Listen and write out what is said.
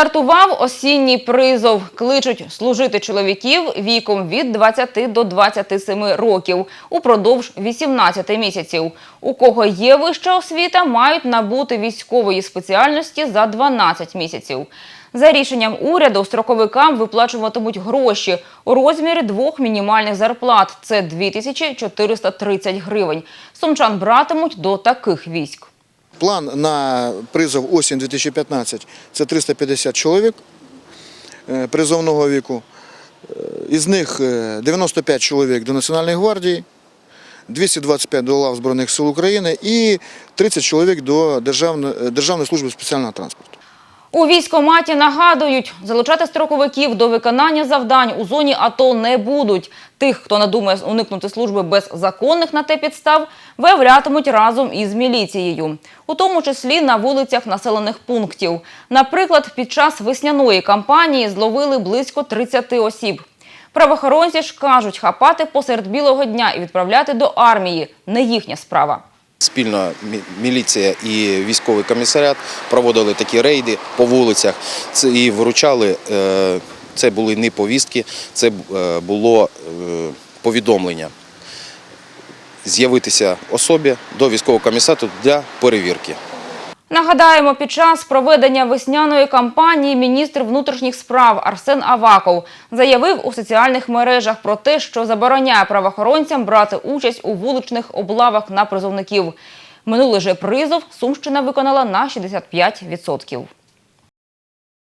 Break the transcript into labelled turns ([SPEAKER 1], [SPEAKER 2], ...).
[SPEAKER 1] Стартував осінній призов. Кличуть служити чоловіків віком від 20 до 27 років упродовж 18 місяців. У кого є вища освіта, мають набути військової спеціальності за 12 місяців. За рішенням уряду строковикам виплачуватимуть гроші у розмірі двох мінімальних зарплат. Це 2430 гривень. Сумчан братимуть до таких військ.
[SPEAKER 2] План на призов осінь 2015 – це 350 чоловік е, призовного віку. Е, Із них е, 95 чоловік до Національної гвардії, 225 до лав Збройних сил України і 30 чоловік до Державної служби спеціального транспорту.
[SPEAKER 1] У військкоматі нагадують, залучати строковиків до виконання завдань у зоні АТО не будуть. Тих, хто надумає уникнути служби без законних на те підстав, виявлятимуть разом із міліцією. У тому числі на вулицях населених пунктів. Наприклад, під час весняної кампанії зловили близько 30 осіб. Правоохоронці ж кажуть, хапати посеред білого дня і відправляти до армії – не їхня справа.
[SPEAKER 3] Спільно міліція і військовий комісаріат проводили такі рейди по вулицях і вручали. е, Це були не повістки, це е, було е, повідомлення з'явитися особі до військового комісату для перевірки.
[SPEAKER 1] Нагадаємо, під час проведення весняної кампанії міністр внутрішніх справ Арсен Аваков заявив у соціальних мережах про те, що забороняє правоохоронцям брати участь у вуличних облавах на призовників. Минулий же призов Сумщина виконала на 65%.